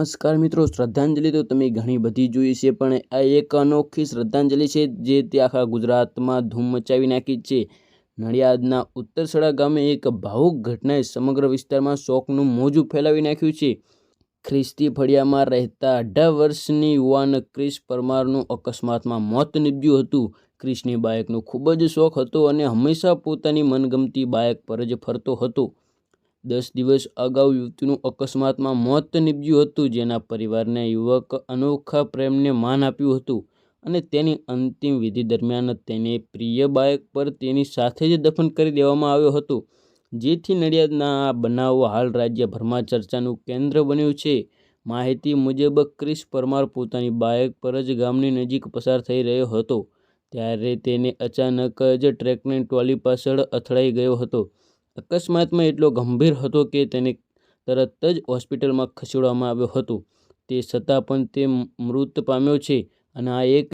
નમસ્કાર મિત્રો, શ્રદ્ધાંજલિ તો તમે ઘણી બધી જોઈ છે, પણ આ એક અનોખી શ્રદ્ધાંજલિ છે, જે તે આખા ગુજરાતમાં ધૂમ મચાવી નાખી છે. નડિયાદના ઉત્તરસડા ગામે એક ભાવુક ઘટનાએ સમગ્ર વિસ્તારમાં શોકનું મોજું ફેલાવી નાખ્યું છે. ખ્રિસ્તી ફળિયામાં રહેતા અઢાર વર્ષની યુવાન ક્રિશ પરમારનું અકસ્માતમાં મોત નીપજ્યું હતું. ક્રિશની બાઇકનો ખૂબ જ શોખ હતો અને હંમેશા પોતાની મનગમતી બાઇક પર જ ફરતો હતો. દસ દિવસ અગાઉ યુવતીનું અકસ્માતમાં મોત નીપજ્યું હતું, જેના પરિવારને યુવક અનોખા પ્રેમને માન આપ્યું હતું અને તેની અંતિમ વિધિ દરમિયાન તેને પ્રિય બાઇક પર તેની સાથે જ દફન કરી દેવામાં આવ્યો હતો. જેથી નડિયાદના આ બનાવ હાલ રાજ્યભરમાં ચર્ચાનું કેન્દ્ર બન્યું છે. માહિતી મુજબ, ક્રિશ પરમાર પોતાની બાઇક પર જ ગામની નજીક પસાર થઈ રહ્યો હતો. ત્યારે તેને અચાનક જ ટ્રેકની ટ્રોલી પાછળ અથડાઈ ગયો હતો. અકસ્માતમાં એટલો ગંભીર હતો કે તેને તરત જ હોસ્પિટલમાં ખસેડવામાં આવ્યો હતો. તે છતાં પણ તે મૃત પામ્યો છે અને આ એક